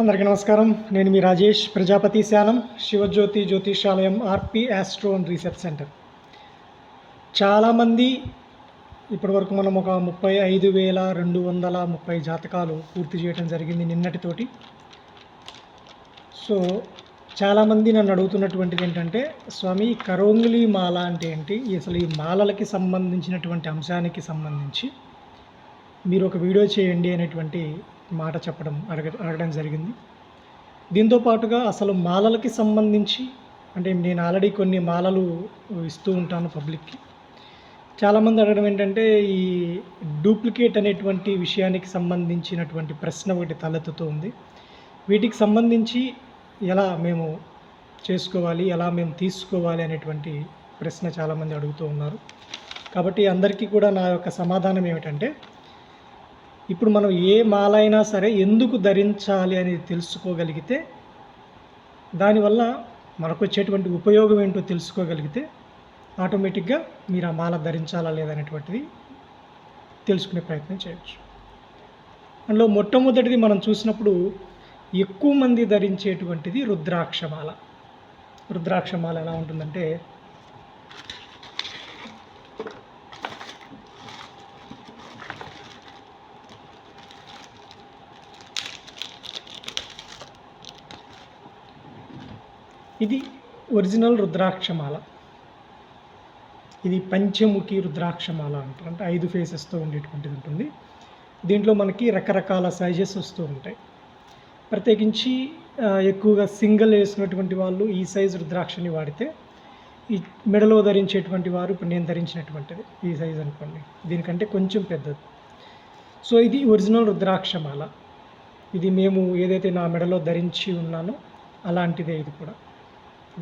అందరికీ నమస్కారం. నేను మీ Rajesh Prajapati Shanam Shivajyothi Jyothishalayam RP astro and research centre చాలామంది ఇప్పటివరకు మనం ఒక ముప్పై ఐదు వేల రెండు వందల ముప్పై జాతకాలు పూర్తి చేయడం జరిగింది నిన్నటితోటి. సో చాలామంది నన్ను అడుగుతున్నటువంటిది ఏంటంటే స్వామి కరోంగులి మాల అంటే ఏంటి? అసలు ఈ మాలలకి సంబంధించినటువంటి అంశానికి సంబంధించి మీరు ఒక వీడియో చేయండి అనేటువంటి మాట చెప్పడం అడగ అడగడం జరిగింది. దీంతో పాటుగా అసలు మాలలకి సంబంధించి అంటే నేను ఆల్రెడీ కొన్ని మాలలు ఇస్తూ ఉంటాను పబ్లిక్కి. చాలామంది అడగడం ఏంటంటే ఈ డూప్లికేట్ అనేటువంటి విషయానికి సంబంధించినటువంటి ప్రశ్న ఒకటి తలెత్తుతూ ఉంది. వీటికి సంబంధించి ఎలా మేము చేసుకోవాలి ఎలా మేము తీసుకోవాలి అనేటువంటి ప్రశ్న చాలామంది అడుగుతూ ఉన్నారు. కాబట్టి అందరికీ కూడా నా యొక్క సమాధానం ఏమిటంటే ఇప్పుడు మనం ఏ మాల అయినా సరే ఎందుకు ధరించాలి అనేది తెలుసుకోగలిగితే దానివల్ల మనకు వచ్చేటువంటి ఉపయోగం ఏంటో తెలుసుకోగలిగితే ఆటోమేటిక్గా మీరు ఆ మాల ధరించాలా లేదనేటువంటిది తెలుసుకునే ప్రయత్నం చేయొచ్చు. అందులో మొట్టమొదటిది మనం చూసినప్పుడు ఎక్కువ మంది ధరించేటువంటిది రుద్రాక్షమాల రుద్రాక్షమాల ఎలా ఉంటుందంటే ఇది ఒరిజినల్ రుద్రాక్షమాల. ఇది పంచముఖి రుద్రాక్షమాల అంటారు. అంటే ఐదు ఫేసెస్తో ఉండేటువంటిది ఉంటుంది. దీంట్లో మనకి రకరకాల సైజెస్ వస్తూ ఉంటాయి. ప్రత్యేకించి ఎక్కువగా సింగిల్ వేసినటువంటి వాళ్ళు ఈ సైజు రుద్రాక్షని వాడితే ఈ మెడలో ధరించేటువంటి వారు ఇప్పుడు నేను ధరించినటువంటిది ఈ సైజు అనుకోండి. దీనికంటే కొంచెం పెద్దది. సో ఇది ఒరిజినల్ రుద్రాక్షమాల. ఇది మేము ఏదైతే నా మెడలో ధరించి ఉన్నానో అలాంటిదే ఇది కూడా.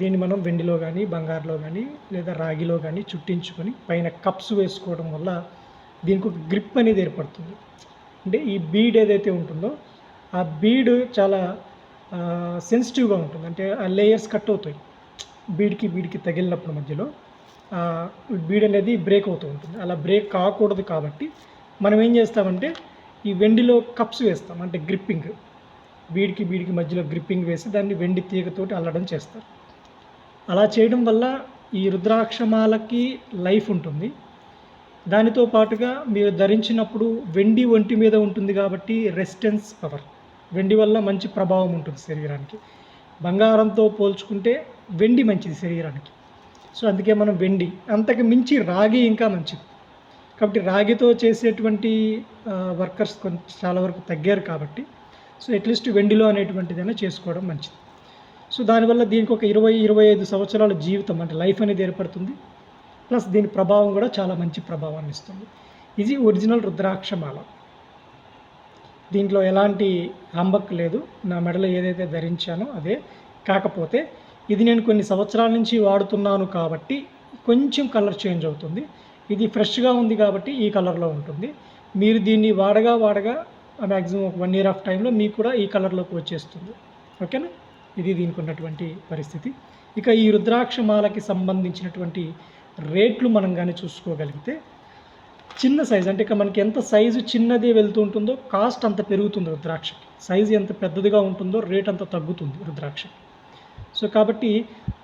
దీన్ని మనం వెండిలో కానీ బంగారులో కానీ లేదా రాగిలో కానీ చుట్టించుకొని పైన కప్స్ వేసుకోవడం వల్ల దీనికి ఒక గ్రిప్ అనేది ఏర్పడుతుంది. అంటే ఈ బీడ్ ఏదైతే ఉంటుందో ఆ బీడ్ చాలా సెన్సిటివ్గా ఉంటుంది. అంటే ఆ లేయర్స్ కట్ అవుతాయి. బీడ్కి బీడ్కి తగిలినప్పుడు మధ్యలో బీడ్ అనేది బ్రేక్ అవుతూ ఉంటుంది. అలా బ్రేక్ కాకూడదు కాబట్టి మనం ఏం చేస్తామంటే ఈ వెండిలో కప్స్ వేస్తాం. అంటే గ్రిప్పింగ్. బీడ్కి బీడ్కి మధ్యలో గ్రిప్పింగ్ వేసి దాన్ని వెండి తీగతోటి అల్లడం చేస్తారు. అలా చేయడం వల్ల ఈ రుద్రాక్షమాలకి లైఫ్ ఉంటుంది. దానితో పాటుగా మీరు ధరించినప్పుడు వెండి ఒంటి మీద ఉంటుంది కాబట్టి రెసిస్టెన్స్ పవర్. వెండి వల్ల మంచి ప్రభావం ఉంటుంది శరీరానికి. బంగారంతో పోల్చుకుంటే వెండి మంచిది శరీరానికి. సో అందుకే మనం వెండి. అంతకు మించి రాగి ఇంకా మంచిది. కాబట్టి రాగితో చేసేటువంటి వర్కర్స్ కొంచెం చాలా వరకు తగ్గారు కాబట్టి. సో అట్లీస్ట్ వెండిలో అనేటువంటిదైనా చేసుకోవడం మంచిది. సో దానివల్ల దీనికి ఒక ఇరవై ఇరవై ఐదు సంవత్సరాల జీవితం అంటే లైఫ్ అనేది ఏర్పడుతుంది. ప్లస్ దీని ప్రభావం కూడా చాలా మంచి ప్రభావాన్ని ఇస్తుంది. ఇది ఒరిజినల్ రుద్రాక్షమాల. దీంట్లో ఎలాంటి హంబక్ లేదు. నా మెడలో ఏదైతే ధరించానో అదే. కాకపోతే ఇది నేను కొన్ని సంవత్సరాల నుంచి వాడుతున్నాను కాబట్టి కొంచెం కలర్ చేంజ్ అవుతుంది. ఇది ఫ్రెష్గా ఉంది కాబట్టి ఈ కలర్లో ఉంటుంది. మీరు దీన్ని వాడగా వాడగా మ్యాక్సిమం ఒక వన్ ఇయర్ ఆఫ్ టైంలో మీకు కూడా ఈ కలర్లోకి వచ్చేస్తుంది. ఓకేనా? ఇది దీనికి ఉన్నటువంటి పరిస్థితి. ఇక ఈ రుద్రాక్షమాలకి సంబంధించినటువంటి రేట్లు మనం కానీ చూసుకోగలిగితే చిన్న సైజు అంటే ఇక మనకి ఎంత సైజు చిన్నది వెళ్తూ ఉంటుందో కాస్ట్ అంత పెరుగుతుంది రుద్రాక్షకి. సైజు ఎంత పెద్దదిగా ఉంటుందో రేట్ అంత తగ్గుతుంది రుద్రాక్షకి. సో కాబట్టి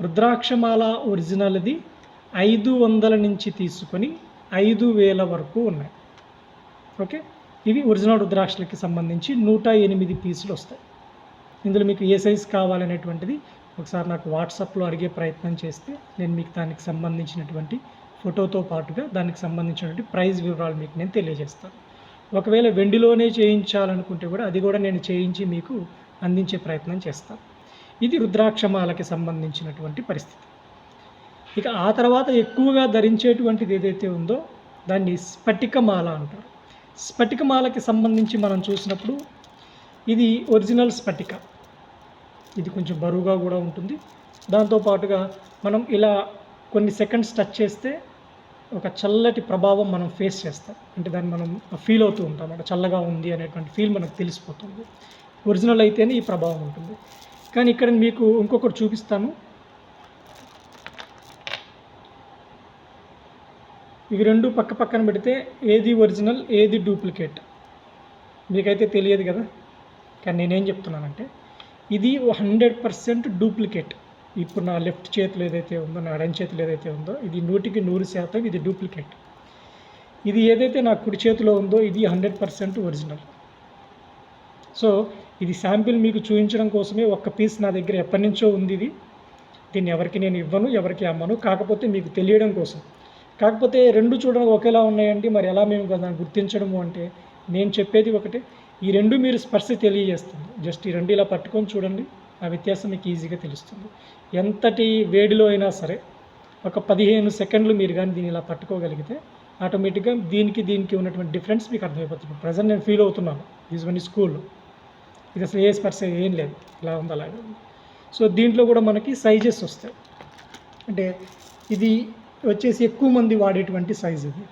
రుద్రాక్షమాల ఒరిజినల్ది ఐదు వందల నుంచి తీసుకొని ఐదు వేల వరకు ఉన్నాయి. ఓకే? ఇవి ఒరిజినల్ రుద్రాక్షలకి సంబంధించి నూట ఎనిమిది పీసులు వస్తాయి. ఇందులో మీకు ఏ సైజ్ కావాలనేటువంటిది ఒకసారి నాకు వాట్సాప్లో అడిగే ప్రయత్నం చేస్తే నేను మీకు దానికి సంబంధించినటువంటి ఫోటోతో పాటుగా దానికి సంబంధించినటువంటి ప్రైజ్ వివరాలు మీకు నేను తెలియజేస్తాను. ఒకవేళ వెండిలోనే చేయించాలనుకుంటే కూడా అది కూడా నేను చేయించి మీకు అందించే ప్రయత్నం చేస్తాను. ఇది రుద్రాక్షమాలకి సంబంధించినటువంటి పరిస్థితి. ఇక ఆ తర్వాత ఎక్కువగా ధరించేటువంటిది ఏదైతే ఉందో దాన్ని స్ఫటికమాల అంటారు. స్ఫటికమాలకి సంబంధించి మనం చూసినప్పుడు ఇది ఒరిజినల్ స్ఫటిక. ఇది కొంచెం బరువుగా కూడా ఉంటుంది. దాంతోపాటుగా మనం ఇలా కొన్ని సెకండ్స్ టచ్ చేస్తే ఒక చల్లటి ప్రభావం మనం ఫేస్ చేస్తాం. అంటే దాన్ని మనం ఫీల్ అవుతూ ఉంటాం. అంటే చల్లగా ఉంది అనేటువంటి ఫీల్ మనకు తెలిసిపోతుంది. ఒరిజినల్ అయితేనే ఈ ప్రభావం ఉంటుంది. కానీ ఇక్కడ మీకు ఇంకొకటి చూపిస్తాను. ఇవి రెండు పక్క పక్కన పెడితే ఏది ఒరిజినల్ ఏది డూప్లికేట్? మీకైతే తెలియదు కదా? కానీ నేనేం చెప్తున్నానంటే ఇది హండ్రెడ్ పర్సెంట్ డూప్లికేట్ ఇప్పుడు నా లెఫ్ట్ చేతిలో ఏదైతే ఉందో నా ఎడం చేతిలో ఏదైతే ఉందో ఇది నూటికి నూరు శాతం ఇది డూప్లికేట్ ఇది ఏదైతే నా కుడి చేతిలో ఉందో ఇది హండ్రెడ్ పర్సెంట్ ఒరిజినల్ సో ఇది శాంపిల్ మీకు చూపించడం కోసమే ఒక్క పీస్ నా దగ్గర ఎప్పటి నుంచో ఉంది ఇది. దీన్ని ఎవరికి నేను ఇవ్వను ఎవరికి అమ్మను కాకపోతే మీకు తెలియడం కోసం. కాకపోతే రెండు చూడడానికి ఒకేలా ఉన్నాయండి. మరి ఎలా మేము దాన్ని గుర్తించడము అంటే నేను చెప్పేది ఒకటే. ఈ రెండు మీరు స్పర్శ తెలియజేస్తుంది. జస్ట్ ఈ రెండు ఇలా పట్టుకొని చూడండి. ఆ వ్యత్యాసం మీకు ఈజీగా తెలుస్తుంది. ఎంతటి వేడిలో అయినా సరే ఒక పదిహేను సెకండ్లు మీరు కానీ దీన్ని ఇలా పట్టుకోగలిగితే ఆటోమేటిక్గా దీనికి దీనికి ఉన్నటువంటి డిఫరెన్స్ మీకు అర్థమైపోతుంది. ప్రజెంట్ నేను ఫీల్ అవుతున్నాను. యూజువల్లీ స్కూల్లో ఇది అసలు ఏ స్పర్శ ఏం లేదు. ఇలా ఉంది అలాగే ఉంది. సో దీంట్లో కూడా మనకి సైజెస్ వస్తాయి. అంటే ఇది వచ్చేసి ఎక్కువ మంది వాడేటువంటి సైజ్ ఇది.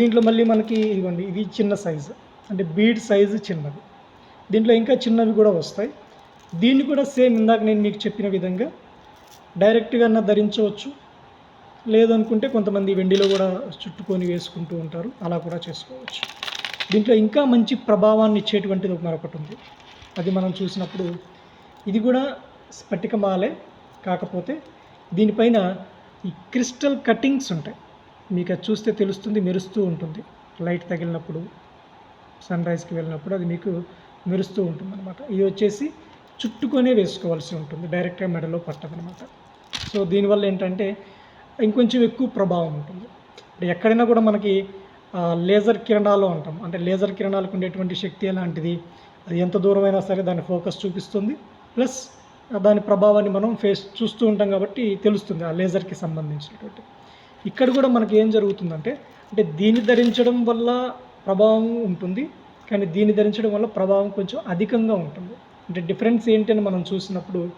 దీంట్లో మళ్ళీ మనకి ఇదిగోండి ఇది చిన్న సైజు అంటే బీడ్ సైజు చిన్నది. దీంట్లో ఇంకా చిన్నవి కూడా వస్తాయి. దీన్ని కూడా సేమ్ ఇందాక నేను మీకు చెప్పిన విధంగా డైరెక్ట్గా అన్న ధరించవచ్చు. లేదనుకుంటే కొంతమంది వెండిలో కూడా చుట్టుకొని వేసుకుంటూ ఉంటారు. అలా కూడా చేసుకోవచ్చు. దీంట్లో ఇంకా మంచి ప్రభావాన్ని ఇచ్చేటువంటిది మరొకటి ఉంది. అది మనం చూసినప్పుడు ఇది కూడా స్ఫటికమాలే కాకపోతే దీనిపైన ఈ క్రిస్టల్ కటింగ్స్ ఉంటాయి. మీకు అది చూస్తే తెలుస్తుంది మెరుస్తూ ఉంటుంది. లైట్ తగిలినప్పుడు సన్ రైజ్కి వెళ్ళినప్పుడు అది మీకు మెరుస్తూ ఉంటుంది అనమాట ఇది వచ్చేసి చుట్టుకొనే వేసుకోవాల్సి ఉంటుంది డైరెక్ట్గా మెడలో పట్టదనమాట సో దీనివల్ల ఏంటంటే ఇంకొంచెం ఎక్కువ ప్రభావం ఉంటుంది. ఇప్పుడు ఎక్కడైనా కూడా మనకి లేజర్ కిరణాలు అంటాం. అంటే లేజర్ కిరణాలకు ఉండేటువంటి శక్తి ఎలాంటిది? అది ఎంత దూరమైనా సరే దాని ఫోకస్ చూపిస్తుంది. ప్లస్ దాని ప్రభావాన్ని మనం ఫేస్ చూస్తూ ఉంటాం కాబట్టి తెలుస్తుంది ఆ లేజర్కి సంబంధించినటువంటి. ఇక్కడ కూడా మనకి ఏం జరుగుతుందంటే అంటే దీన్ని ధరించడం వల్ల ప్రభావం ఉంటుంది. కానీ దీన్ని ధరించడం వల్ల ప్రభావం కొంచెం అధికంగా ఉంటుంది. అంటే డిఫరెన్స్ ఏంటని మనం చూసినప్పుడు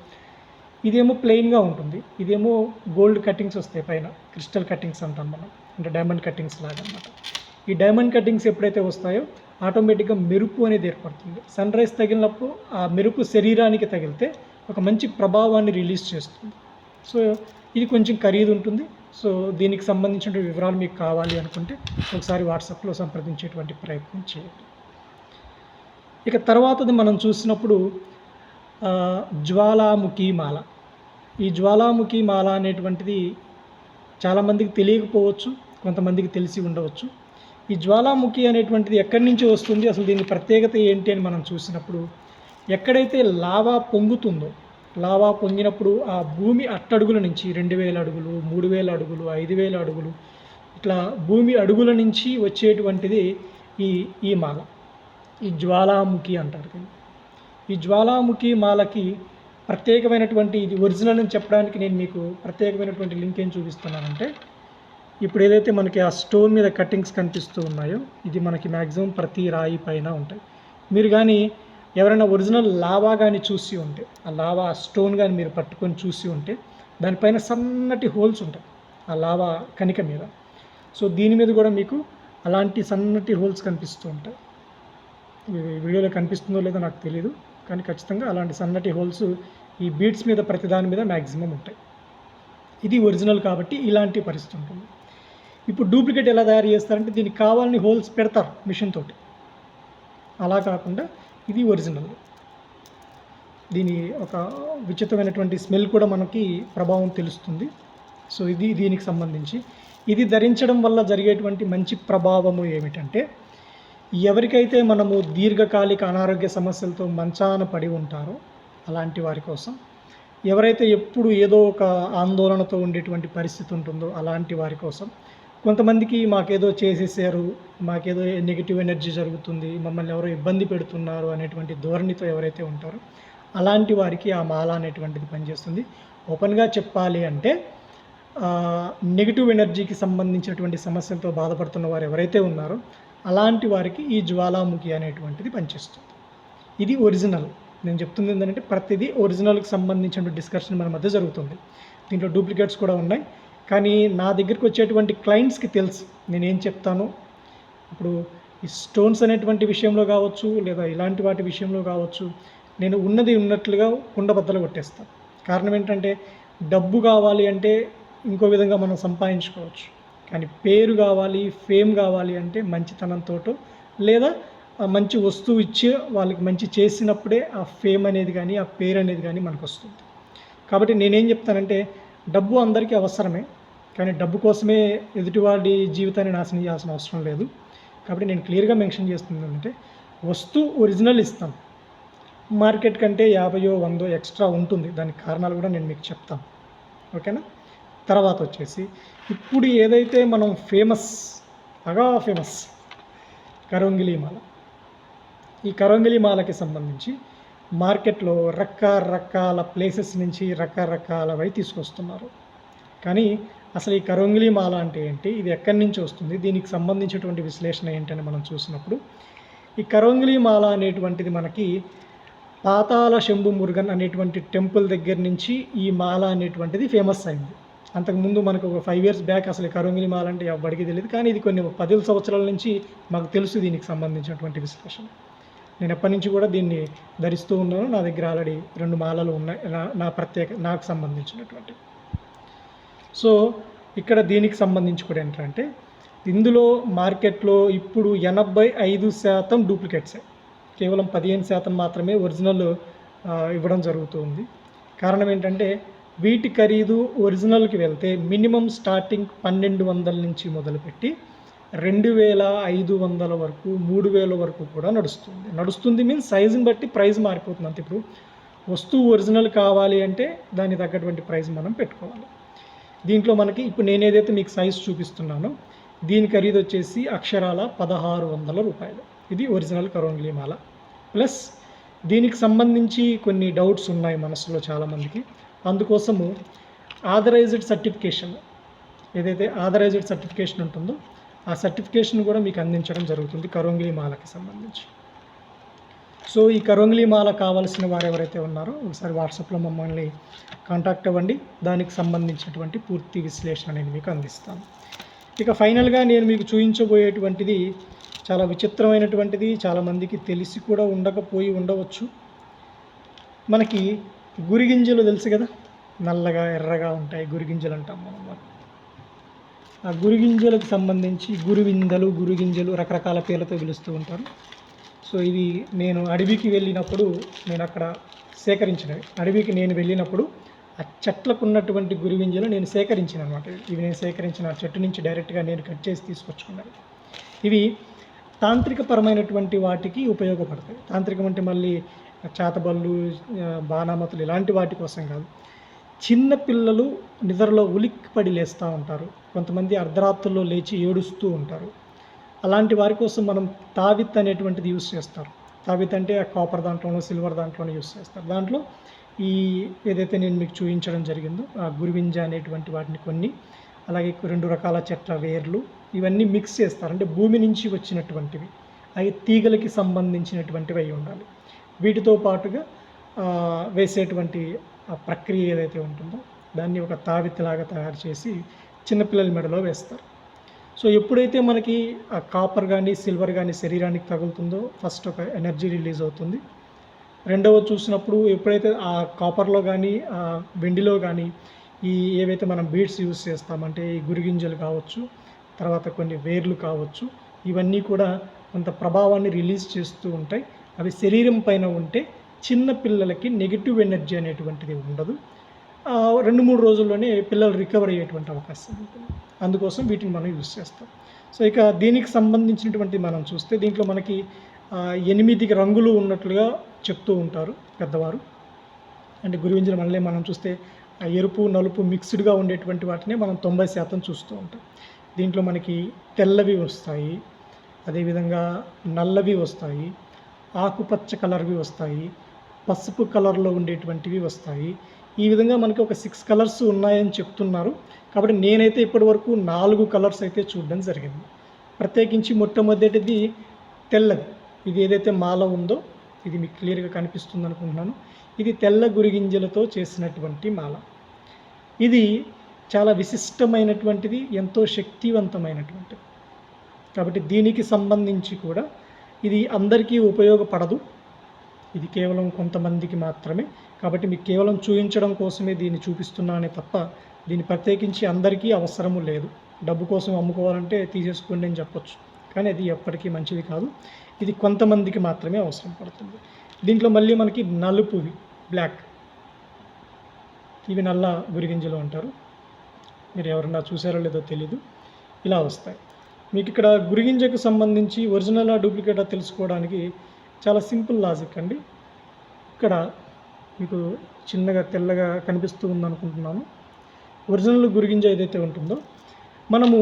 ఇదేమో ప్లెయిన్గా ఉంటుంది. ఇదేమో గోల్డ్ కట్టింగ్స్ వస్తాయి పైన. క్రిస్టల్ కట్టింగ్స్ అంటాం మనం. అంటే డైమండ్ కట్టింగ్స్ లాగా అనమాట ఈ డైమండ్ కట్టింగ్స్ ఎప్పుడైతే వస్తాయో ఆటోమేటిక్గా మెరుపు అనేది ఏర్పడుతుంది. సన్ రైజ్ తగిలినప్పుడు ఆ మెరుపు శరీరానికి తగిలితే ఒక మంచి ప్రభావాన్ని రిలీజ్ చేస్తుంది. సో ఇది కొంచెం ఖరీదు ఉంటుంది. సో దీనికి సంబంధించిన వివరాలు మీకు కావాలి అనుకుంటే ఒకసారి వాట్సాప్లో సంప్రదించేటువంటి ప్రయత్నం చేయండి. ఇక తర్వాతది మనం చూసినప్పుడు జ్వాలాముఖి మాల. ఈ జ్వాలాముఖి మాల అనేటువంటిది చాలామందికి తెలియకపోవచ్చు కొంతమందికి తెలిసి ఉండవచ్చు. ఈ జ్వాలాముఖి అనేటువంటిది ఎక్కడి నుంచి వస్తుంది అసలు దీని ప్రత్యేకత ఏంటి అని మనం చూసినప్పుడు ఎక్కడైతే లావా పొంగుతుందో లావా పొంగినప్పుడు ఆ భూమి అట్టడుగుల నుంచి రెండు వేల అడుగులు మూడు వేల అడుగులు ఐదు వేల అడుగులు ఇట్లా భూమి అడుగుల నుంచి వచ్చేటువంటిది ఈ ఈ మాల. ఈ జ్వాలాముఖి అంటారు ఈ జ్వాలాముఖి మాలకి ప్రత్యేకమైనటువంటి ఇది ఒరిజినల్ అని చెప్పడానికి నేను మీకు ప్రత్యేకమైనటువంటి లింక్ ఏం చూపిస్తున్నానంటే ఇప్పుడు ఏదైతే మనకి ఆ స్టోన్ మీద కట్టింగ్స్ కనిపిస్తూ ఉన్నాయో ఇది మనకి మ్యాక్సిమం ప్రతి రాయి పైన ఉంటాయి. మీరు కానీ ఎవరైనా ఒరిజినల్ లావా కానీ చూసి ఉంటే ఆ లావా స్టోన్ కానీ మీరు పట్టుకొని చూసి ఉంటే దానిపైన సన్నటి హోల్స్ ఉంటాయి ఆ లావా కనిక మీద. సో దీని మీద కూడా మీకు అలాంటి సన్నటి హోల్స్ కనిపిస్తూ ఉంటాయి. వీడియోలో కనిపిస్తుందో లేదో నాకు తెలియదు కానీ ఖచ్చితంగా అలాంటి సన్నటి హోల్స్ ఈ బీడ్స్ మీద ప్రతి దాని మీద మ్యాక్సిమం ఉంటాయి. ఇది ఒరిజినల్ కాబట్టి ఇలాంటి పరిస్థితి ఉంటుంది. ఇప్పుడు డూప్లికేట్ ఎలా తయారు చేస్తారంటే దీనికి కావాలని హోల్స్ పెడతారు మిషన్ తోటి. అలా కాకుండా ఇది ఒరిజినల్ దీని ఒక విచిత్రమైనటువంటి స్మెల్ కూడా మనకి ప్రభావం తెలుస్తుంది. సో ఇది దీనికి సంబంధించి. ఇది ధరించడం వల్ల జరిగేటువంటి మంచి ప్రభావము ఏమిటంటే ఎవరికైతే మనము దీర్ఘకాలిక అనారోగ్య సమస్యలతో మంచాన పడి ఉంటారో అలాంటి వారి కోసం ఎవరైతే ఎప్పుడు ఏదో ఒక ఆందోళనతో ఉండేటువంటి పరిస్థితి ఉంటుందో అలాంటి వారి కోసం కొంతమందికి మాకేదో చేసేసారు మాకేదో నెగిటివ్ ఎనర్జీ జరుగుతుంది మమ్మల్ని ఎవరో ఇబ్బంది పెడుతున్నారు అనేటువంటి ధోరణితో ఎవరైతే ఉంటారో అలాంటి వారికి ఆ మాల అనేటువంటిది పనిచేస్తుంది. ఓపెన్గా చెప్పాలి అంటే నెగిటివ్ ఎనర్జీకి సంబంధించినటువంటి సమస్యలతో బాధపడుతున్న వారు ఎవరైతే ఉన్నారో అలాంటి వారికి ఈ జ్వాలాముఖి అనేటువంటిది పనిచేస్తుంది. ఇది ఒరిజినల్. నేను చెప్తుంది ఏంటంటే ప్రతిదీ ఒరిజినల్కి సంబంధించిన డిస్కషన్ మన మధ్య జరుగుతుంది. దీంట్లో డూప్లికేట్స్ కూడా ఉన్నాయి. కానీ నా దగ్గరికి వచ్చేటువంటి క్లయింట్స్కి తెలుసు. నేనేం చెప్తాను? ఇప్పుడు ఈ స్టోన్స్ అనేటువంటి విషయంలో కావచ్చు లేదా ఇలాంటి వాటి విషయంలో కావచ్చు నేను ఉన్నది ఉన్నట్లుగా కుండబద్దలు కొట్టేస్తాను కారణం ఏంటంటే డబ్బు కావాలి అంటే ఇంకో విధంగా మనం సంపాదించుకోవచ్చు. కానీ పేరు కావాలి ఫేమ్ కావాలి అంటే మంచితనంతో లేదా మంచి వస్తువు ఇచ్చి వాళ్ళకి మంచి చేసినప్పుడే ఆ ఫేమ్ అనేది కానీ ఆ పేరు అనేది కానీ మనకు వస్తుంది. కాబట్టి నేనేం చెప్తానంటే డబ్బు అందరికీ అవసరమే కానీ డబ్బు కోసమే ఎదుటివాడి జీవితాన్ని నాశనం చేయాల్సిన అవసరం లేదు. కాబట్టి నేను క్లియర్గా మెన్షన్ చేస్తుంది అంటే వస్తువు ఒరిజినల్ ఇస్తాం. మార్కెట్ కంటే యాభయో వందో ఎక్స్ట్రా ఉంటుంది. దానికి కారణాలు కూడా నేను మీకు చెప్తాను. ఓకేనా? తర్వాత వచ్చేసి ఇప్పుడు ఏదైతే మనం ఫేమస్ బాగా ఫేమస్ కరోంగిలి మాల ఈ కరోంగిలి మాలకి సంబంధించి మార్కెట్లో రకరకాల ప్లేసెస్ నుంచి రకరకాలవై తీసుకొస్తున్నారు. కానీ అసలు ఈ కరోంగిలి మాల అంటే ఏంటి? ఇది ఎక్కడి నుంచి వస్తుంది? దీనికి సంబంధించినటువంటి విశ్లేషణ ఏంటని మనం చూసినప్పుడు ఈ కరోంగిలి మాల అనేటువంటిది మనకి పాతాల శంభు మురుగన్ అనేటువంటి టెంపుల్ దగ్గర నుంచి ఈ మాల అనేటువంటిది ఫేమస్ అయింది. అంతకుముందు మనకు ఒక ఫైవ్ ఇయర్స్ బ్యాక్ అసలు ఈ కరోంగిలి మాల అంటే ఎవరికి తెలియదు కానీ ఇది కొన్ని పది సంవత్సరాల నుంచి మాకు తెలుసు దీనికి సంబంధించినటువంటి విశ్లేషణ. నేను ఎప్పటి నుంచి కూడా దీన్ని ధరిస్తూ ఉన్నాను. నా దగ్గర ఆల్రెడీ రెండు మాలలు ఉన్నాయి. నా- నా ప్రత్యేక నాకు సంబంధించినటువంటి. సో ఇక్కడ దీనికి సంబంధించి కూడా ఏంటంటే ఇందులో మార్కెట్లో ఇప్పుడు ఎనభై ఐదు శాతం డూప్లికేట్సే. కేవలం పదిహేను శాతం మాత్రమే ఒరిజినల్ ఇవ్వడం జరుగుతుంది కారణం ఏంటంటే వీటి ఖరీదు ఒరిజినల్కి వెళ్తే మినిమం స్టార్టింగ్ పన్నెండు వందల నుంచి మొదలుపెట్టి రెండు వేల ఐదు వందల వరకు మూడు వేల వరకు కూడా నడుస్తుంది. నడుస్తుంది మీన్స్ సైజుని బట్టి ప్రైస్ మారిపోతుంది. అంతే ఇప్పుడు వస్తువు ఒరిజినల్ కావాలి అంటే దానికి తగ్గటువంటి ప్రైస్ మనం పెట్టుకోవాలి. దీంట్లో మనకి ఇప్పుడు నేను ఏదైతే మీకు సైజ్ చూపిస్తున్నానో దీని ఖరీదు వచ్చేసి అక్షరాల పదహారు వందల రూపాయలు. ఇది ఒరిజినల్ కరోంగ్లీ మాల ప్లస్ దీనికి సంబంధించి కొన్ని డౌట్స్ ఉన్నాయి మనసులో చాలామందికి. అందుకోసము ఆథరైజ్డ్ సర్టిఫికేషన్ ఏదైతే ఆథరైజ్డ్ సర్టిఫికేషన్ ఉంటుందో ఆ సర్టిఫికేషన్ కూడా మీకు అందించడం జరుగుతుంది కరోంగిలి మాలకి సంబంధించి. సో ఈ కరోంగిలి మాల కావాల్సిన వారు ఎవరైతే ఉన్నారో ఒకసారి వాట్సాప్లో మమ్మల్ని కాంటాక్ట్ అవ్వండి. దానికి సంబంధించినటువంటి పూర్తి విశ్లేషణ నేను మీకు అందిస్తాను. ఇక ఫైనల్గా నేను మీకు చూపించబోయేటువంటిది చాలా విచిత్రమైనటువంటిది చాలామందికి తెలిసి కూడా ఉండకపోయి ఉండవచ్చు. మనకి గురిగింజలు తెలుసు కదా? నల్లగా ఎర్రగా ఉంటాయి గురిగింజలు అంటాం మనం గురిగింజలకు సంబంధించి గురువిందలు గురుగింజలు రకరకాల పేర్లతో పిలుస్తూ ఉంటారు. సో ఇవి నేను అడవికి వెళ్ళినప్పుడు నేను అక్కడ సేకరించినవి. అడవికి నేను వెళ్ళినప్పుడు ఆ చెట్లకు ఉన్నటువంటి గురువింజలు నేను సేకరించిన అనమాట ఇవి నేను సేకరించిన ఆ చెట్టు నుంచి డైరెక్ట్గా నేను కట్ చేసి తీసుకొచ్చుకున్నాను ఇవి తాంత్రికపరమైనటువంటి వాటికి ఉపయోగపడతాయి. తాంత్రికం అంటే మళ్ళీ చాతబళ్ళు బాణామతులు ఇలాంటి వాటి కోసం కాదు. చిన్న పిల్లలు నిద్రలో ఉలిక్కిపడి లేస్తూ ఉంటారు. కొంతమంది అర్ధరాత్రుల్లో లేచి ఏడుస్తూ ఉంటారు. అలాంటి వారి కోసం మనం తావిత్ అనేటువంటిది యూస్ చేస్తారు. తావిత్ అంటే ఆ కాపర్ దాంట్లోనో సిల్వర్ దాంట్లోనో యూస్ చేస్తారు. దాంట్లో ఈ ఏదైతే నేను మీకు చూపించడం జరిగిందో ఆ గురువింజ అనేటువంటి వాటిని కొన్ని అలాగే రెండు రకాల చెట్ల వేర్లు ఇవన్నీ మిక్స్ చేస్తారు. అంటే భూమి నుంచి వచ్చినటువంటివి అవి తీగలకి సంబంధించినటువంటివి అయి ఉండాలి. వీటితో పాటుగా వేసేటువంటి ఆ ప్రక్రియ ఏదైతే ఉంటుందో దాన్ని ఒక తావిత్లాగా తయారు చేసి చిన్నపిల్లల మెడలో వేస్తారు. సో ఎప్పుడైతే మనకి ఆ కాపర్ కానీ సిల్వర్ కానీ శరీరానికి తగులుతుందో ఫస్ట్ ఒక ఎనర్జీ రిలీజ్ అవుతుంది. రెండవ చూసినప్పుడు ఎప్పుడైతే ఆ కాపర్లో కానీ ఆ వెండిలో కానీ ఈ ఏవైతే మనం బీడ్స్ యూస్ చేస్తామంటే ఈ గురిగింజలు కావచ్చు తర్వాత కొన్ని వేర్లు కావచ్చు ఇవన్నీ కూడా కొంత ప్రభావాన్ని రిలీజ్ చేస్తూ ఉంటాయి. అవి శరీరం పైన ఉంటే చిన్న పిల్లలకి నెగిటివ్ ఎనర్జీ అనేటువంటిది ఉండదు. రెండు మూడు రోజుల్లోనే పిల్లలు రికవర్ అయ్యేటువంటి అవకాశం ఉంటుంది. అందుకోసం వీటిని మనం యూజ్ చేస్తాం. సో ఇక దీనికి సంబంధించినటువంటి మనం చూస్తే దీంట్లో మనకి ఎనిమిది రంగులు ఉన్నట్లుగా చెప్తూ ఉంటారు పెద్దవారు. అంటే గురువించిన మనలే మనం చూస్తే ఎరుపు నలుపు మిక్స్డ్గా ఉండేటువంటి వాటినే మనం తొంభై శాతం చూస్తూ ఉంటాం. దీంట్లో మనకి తెల్లవి వస్తాయి అదేవిధంగా నల్లవి వస్తాయి ఆకుపచ్చ కలర్వి వస్తాయి పసుపు కలర్లో ఉండేటువంటివి వస్తాయి ఈ విధంగా మనకి ఒక సిక్స్ కలర్స్ ఉన్నాయని చెప్తున్నారు. కాబట్టి నేనైతే ఇప్పటివరకు నాలుగు కలర్స్ అయితే చూడడం జరిగింది. ప్రత్యేకించి మొట్టమొదటిది తెల్లది. ఇది ఏదైతే మాల ఉందో ఇది మీకు క్లియర్గా కనిపిస్తుంది అనుకుంటున్నాను. ఇది తెల్ల గురిగింజలతో చేసినటువంటి మాల. ఇది చాలా విశిష్టమైనటువంటిది ఎంతో శక్తివంతమైనటువంటిది. కాబట్టి దీనికి సంబంధించి కూడా ఇది అందరికీ ఉపయోగపడదు. ఇది కేవలం కొంతమందికి మాత్రమే. కాబట్టి మీకు కేవలం చూపించడం కోసమే దీన్ని చూపిస్తున్నానే తప్ప దీన్ని ప్రత్యేకించి అందరికీ అవసరము లేదు. డబ్బు కోసం అమ్ముకోవాలంటే తీసేసుకోండి అని చెప్పొచ్చు. కానీ అది ఎప్పటికీ మంచిది కాదు. ఇది కొంతమందికి మాత్రమే అవసరం పడుతుంది. దీంట్లో మళ్ళీ మనకి నలుపువి బ్లాక్. ఇవి నల్ల గురిగింజలు అంటారు. మీరు ఎవరన్నా చూసారో లేదో తెలీదు. ఇలా వస్తాయి. మీకు ఇక్కడ గురిగింజకు సంబంధించి ఒరిజినల్ డూప్లికేటా తెలుసుకోవడానికి చాలా సింపుల్ లాజిక్ అండి. ఇక్కడ మీకు చిన్నగా తెల్లగా కనిపిస్తూ ఉందనుకుంటున్నాను ఒరిజినల్ గురిగింజ ఏదైతే ఉంటుందో మనము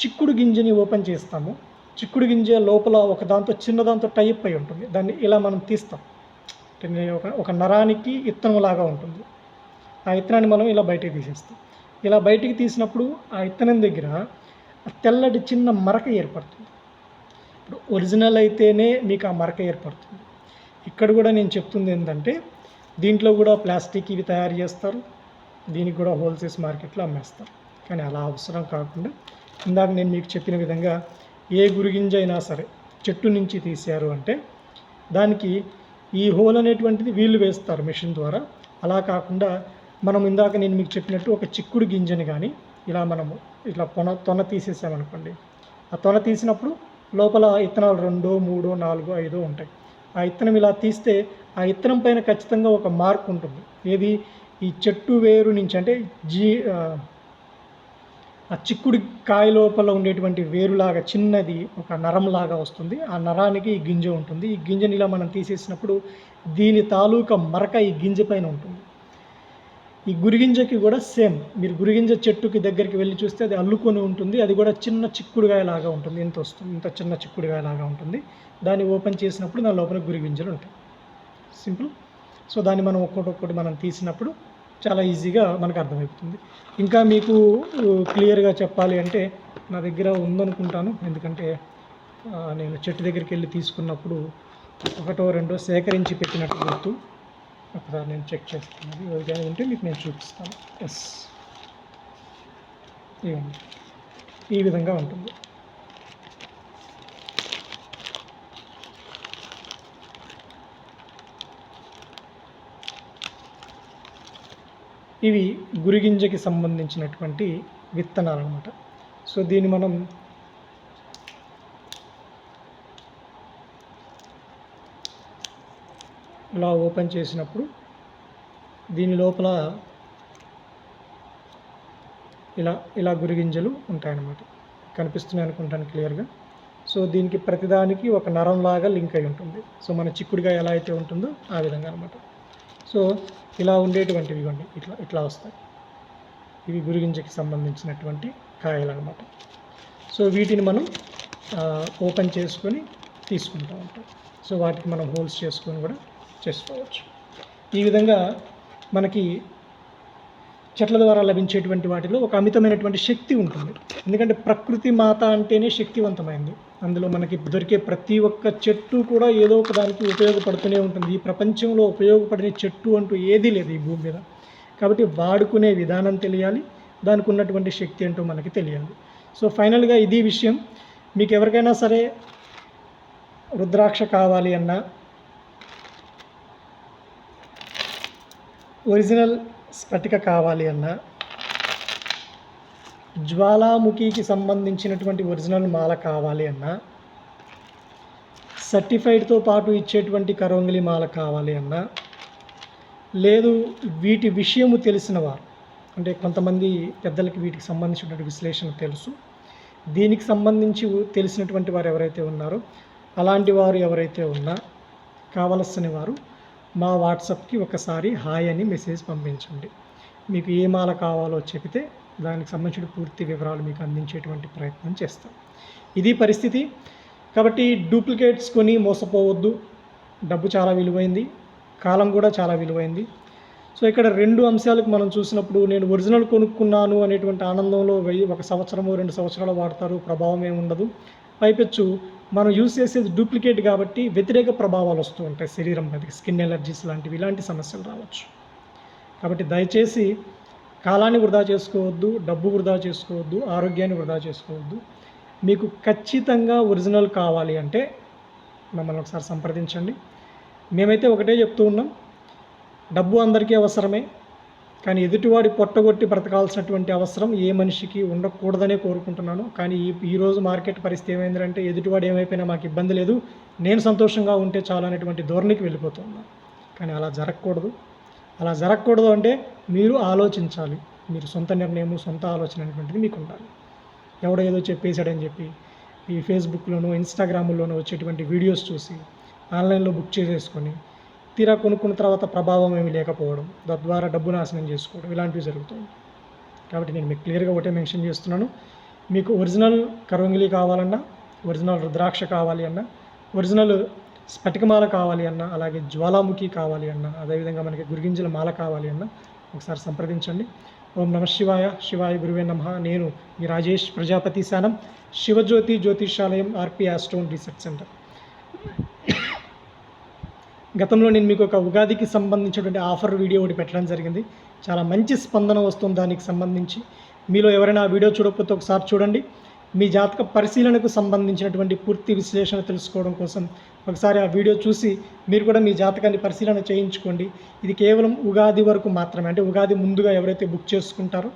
చిక్కుడు గింజని ఓపెన్ చేస్తాము. చిక్కుడు గింజ లోపల ఒక దాంతో చిన్న దాంతో టైప్ అయి ఉంటుంది. దాన్ని ఇలా మనం తీస్తాం. ఒక ఒక నరానికి ఇత్తనం లాగా ఉంటుంది. ఆ ఇత్తనాన్ని మనం ఇలా బయటికి తీసేస్తాం. ఇలా బయటికి తీసినప్పుడు ఆ ఇత్తనం దగ్గర తెల్లటి చిన్న మరక ఏర్పడుతుంది. ఒరిజినల్ అయితేనే మీకు ఆ మరక ఏర్పడుతుంది. ఇక్కడ కూడా నేను చెప్తుంది ఏంటంటే దీంట్లో కూడా ప్లాస్టిక్ ఇవి తయారు చేస్తారు. దీనికి కూడా హోల్సేల్స్ మార్కెట్లో అమ్మేస్తారు. కానీ అలా అవసరం కాకుండా ఇందాక నేను మీకు చెప్పిన విధంగా ఏ గురిగింజ అయినా సరే చెట్టు నుంచి తీశారు అంటే దానికి ఈ హోల్ అనేటువంటిది వీళ్ళు వేస్తారు మిషన్ ద్వారా. అలా కాకుండా మనం ఇందాక నేను మీకు చెప్పినట్టు ఒక చిక్కుడు గింజని కానీ ఇలా మనము ఇట్లా పొన తొన తీసేసామనుకోండి. ఆ తొన తీసినప్పుడు లోపల ఇత్తనాలు రెండో మూడో నాలుగో ఐదో ఉంటాయి. ఆ ఇత్తనం ఇలా తీస్తే ఆ ఇత్తనం పైన ఖచ్చితంగా ఒక మార్క్ ఉంటుంది. ఏది? ఈ చెట్టు వేరు నుంచి అంటే జీ ఆ, ఆ చిక్కుడు కాయ లోపల ఉండేటువంటి వేరులాగా చిన్నది ఒక నరంలాగా వస్తుంది. ఆ నరానికి ఈ గింజ ఉంటుంది. ఈ గింజని ఇలా మనం తీసేసినప్పుడు దీని తాలూకా మరక ఈ గింజ పైన ఉంటుంది. ఈ గురిగింజకి కూడా సేమ్. మీరు గురిగింజ చెట్టుకి దగ్గరికి వెళ్ళి చూస్తే అది అల్లుకొని ఉంటుంది. అది కూడా చిన్న చిక్కుడుగాయలాగా ఉంటుంది. ఇంత వస్తుంది ఇంత చిన్న చిక్కుడుగాయలాగా ఉంటుంది. దాన్ని ఓపెన్ చేసినప్పుడు దాని లోపల గురిగింజలు ఉంటాయి. సింపుల్. సో దాన్ని మనం ఒక్కొక్కటి ఒక్కటి మనం తీసినప్పుడు చాలా ఈజీగా మనకు అర్థమవుతుంది ఇంకా మీకు క్లియర్గా చెప్పాలి అంటే నా దగ్గర ఉందనుకుంటాను. ఎందుకంటే నేను చెట్టు దగ్గరికి వెళ్ళి తీసుకున్నప్పుడు ఒకటో రెండో సేకరించి పెట్టినట్టు గుర్తు. ఒకసారి నేను చెక్ చేస్తున్నాను. ఎవరికైనా ఉంటే మీకు నేను చూపిస్తాను. ఎస్ ఇవ్వండి. ఈ విధంగా ఉంటుంది. ఇవి గురిగింజకి సంబంధించినటువంటి విత్తనాలు అనమాట సో దీన్ని మనం ఇలా ఓపెన్ చేసినప్పుడు దీని లోపల ఇలా ఇలా గురిగింజలు ఉంటాయన్నమాట. కనిపిస్తున్నాయి అనుకుంటాను క్లియర్గా. సో దీనికి ప్రతిదానికి ఒక నరంలాగా లింక్ అయి ఉంటుంది. సో మన చిక్కుడుగా ఎలా అయితే ఉంటుందో ఆ విధంగా అనమాట సో ఇలా ఉండేటువంటివి ఇవ్వండి. ఇట్లా ఇట్లా వస్తాయి. ఇవి గురిగింజకి సంబంధించినటువంటి కాయలు అనమాట సో వీటిని మనం ఓపెన్ చేసుకొని తీసుకుంటూ ఉంటాం. సో వాటికి మనం హోల్స్ చేసుకొని కూడా చేసుకోవచ్చు. ఈ విధంగా మనకి చెట్ల ద్వారా లభించేటువంటి వాటిలో ఒక అమితమైనటువంటి శక్తి ఉంటుంది. ఎందుకంటే ప్రకృతి మాత అంటేనే శక్తివంతమైంది. అందులో మనకి దొరికే ప్రతి ఒక్క చెట్టు కూడా ఏదో ఒక దానికి ఉపయోగపడుతూనే ఉంటుంది. ఈ ప్రపంచంలో ఉపయోగపడిన చెట్టు అంటూ ఏదీ లేదు ఈ భూమి మీద. కాబట్టి వాడుకునే విధానం తెలియాలి. దానికి ఉన్నటువంటి శక్తి ఏంటో మనకి తెలియాలి. సో ఫైనల్గా ఇది విషయం. మీకు ఎవరికైనా సరే రుద్రాక్ష కావాలి అన్నా ఒరిజినల్ స్ఫటిక కావాలి అన్నా. జ్వాలాముఖికి సంబంధించినటువంటి ఒరిజినల్ మాల కావాలి అన్నా. సర్టిఫైడ్తో పాటు ఇచ్చేటువంటి కరోంగిలి మాల కావాలి అన్నా. లేదు వీటి విషయము తెలిసిన వారు అంటే కొంతమంది పెద్దలకి వీటికి సంబంధించినటువంటి విశ్లేషణ తెలుసు. దీనికి సంబంధించి తెలిసినటువంటి వారు ఎవరైతే ఉన్నారో అలాంటి వారు ఎవరైతే ఉన్నా కావలసిన వారు మా వాట్సాప్కి ఒకసారి హాయ్ అని మెసేజ్ పంపించండి. మీకు ఏ మాల కావాలో చెబితే దానికి సంబంధించిన పూర్తి వివరాలు మీకు అందించేటువంటి ప్రయత్నం చేస్తాం. ఇది పరిస్థితి. కాబట్టి డూప్లికేట్స్ కొని మోసపోవద్దు. డబ్బు చాలా విలువైంది. కాలం కూడా చాలా విలువైంది. సో ఇక్కడ రెండు అంశాలకు మనం చూసినప్పుడు నేను ఒరిజినల్ కొనుక్కున్నాను అనేటువంటి ఆనందంలో వెయ్యి ఒక సంవత్సరము రెండు సంవత్సరాలు వాడతారు. ప్రభావం ఏముండదు. పైపెచ్చు మనం యూస్ చేసేది డూప్లికేట్ కాబట్టి వ్యతిరేక ప్రభావాలు వస్తూ ఉంటాయి శరీరం మీద స్కిన్ ఎలర్జీస్ లాంటివి ఇలాంటి సమస్యలు రావచ్చు. కాబట్టి దయచేసి కాలాన్ని వృధా చేసుకోవద్దు డబ్బు వృధా చేసుకోవద్దు ఆరోగ్యాన్ని వృధా చేసుకోవద్దు. మీకు ఖచ్చితంగా ఒరిజినల్ కావాలి అంటే మమ్మల్ని ఒకసారి సంప్రదించండి. మేమైతే ఒకటే చెప్తూ ఉన్నాం డబ్బు అందరికీ అవసరమే కానీ ఎదుటివాడి పొట్టగొట్టి బ్రతకాల్సినటువంటి అవసరం ఏ మనిషికి ఉండకూడదనే కోరుకుంటున్నాను. కానీ ఈ ఈరోజు మార్కెట్ పరిస్థితి ఏమైందంటే ఎదుటివాడు ఏమైపోయినా మాకు ఇబ్బంది లేదు. నేను సంతోషంగా ఉంటే చాలు అనేటువంటి ధోరణికి వెళ్ళిపోతున్నాను కానీ అలా జరగకూడదు. అలా జరగకూడదు అంటే మీరు ఆలోచించాలి. మీరు సొంత నిర్ణయం సొంత ఆలోచన అనేటువంటిది మీకు ఉండాలి. ఎవడో ఏదో చెప్పేశాడని చెప్పి ఈ ఫేస్బుక్లోనో ఇన్స్టాగ్రామ్లోనో వచ్చేటువంటి వీడియోస్ చూసి ఆన్లైన్లో బుక్ చేసేసుకొని తీరా కొనుక్కున్న తర్వాత ప్రభావం ఏమీ లేకపోవడం తద్వారా డబ్బు నాశనం చేసుకోవడం ఇలాంటివి జరుగుతుంది కాబట్టి నేను మీకు క్లియర్గా ఒకటే మెన్షన్ చేస్తున్నాను. మీకు ఒరిజినల్ కరుంగిలి కావాలన్నా ఒరిజినల్ రుద్రాక్ష కావాలి అన్నా ఒరిజినల్ స్ఫటికమాల కావాలి అన్నా అలాగే జ్వాలాముఖి కావాలి అన్నా అదేవిధంగా మనకి గురిగింజల మాల కావాలి అన్నా ఒకసారి సంప్రదించండి. ఓం నమ శివాయ శివాయ గురువే నమ. నేను మీ రాజేష్ ప్రజాపతి శానం Shivajyothi జ్యోతిషాలయం RP astro and research centre. గతంలో నేను మీకు ఒక ఉగాదికి సంబంధించినటువంటి ఆఫర్ వీడియో ఒకటి పెట్టడం జరిగింది. చాలా మంచి స్పందన వస్తుంది దానికి సంబంధించి. మీలో ఎవరైనా ఆ వీడియో చూడకపోతే ఒకసారి చూడండి. మీ జాతక పరిశీలనకు సంబంధించినటువంటి పూర్తి విశ్లేషణ తెలుసుకోవడం కోసం ఒకసారి ఆ వీడియో చూసి మీరు కూడా మీ జాతకాన్ని పరిశీలన చేయించుకోండి. ఇది కేవలం ఉగాది వరకు మాత్రమే. అంటే ఉగాది ముందుగా ఎవరైతే బుక్ చేసుకుంటారో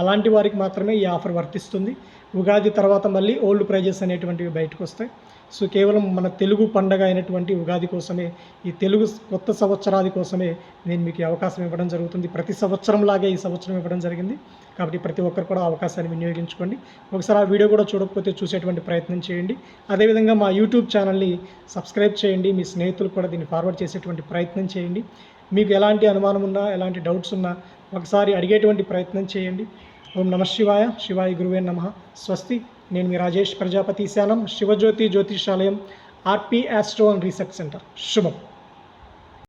అలాంటి వారికి మాత్రమే ఈ ఆఫర్ వర్తిస్తుంది. ఉగాది తర్వాత మళ్ళీ ఓల్డ్ ప్రైజెస్ అనేటువంటివి బయటకు వస్తాయి. సో కేవలం మన తెలుగు పండగ అయినటువంటి ఉగాది కోసమే ఈ తెలుగు కొత్త సంవత్సరాది కోసమే నేను మీకు అవకాశం ఇవ్వడం జరుగుతుంది. ప్రతి సంవత్సరం లాగే ఈ సంవత్సరం ఇవ్వడం జరిగింది. కాబట్టి ప్రతి ఒక్కరు కూడా అవకాశాన్ని వినియోగించుకోండి. ఒకసారి ఆ వీడియో కూడా చూడకపోతే చూసేటువంటి ప్రయత్నం చేయండి. అదేవిధంగా మా యూట్యూబ్ ఛానల్ని సబ్స్క్రైబ్ చేయండి. మీ స్నేహితులు కూడా దీన్ని ఫార్వర్డ్ చేసేటువంటి ప్రయత్నం చేయండి. మీకు ఎలాంటి అనుమానం ఉన్నా ఎలాంటి డౌట్స్ ఉన్నా ఒకసారి అడిగేటువంటి ప్రయత్నం చేయండి. ఓం నమ శివాయ. శివాయ గురువే నమ. స్వస్తి. నేను మీ Rajesh Prajapati Shanam Shivajyothi Jyothishalayam RP astro and research centre. శుభం.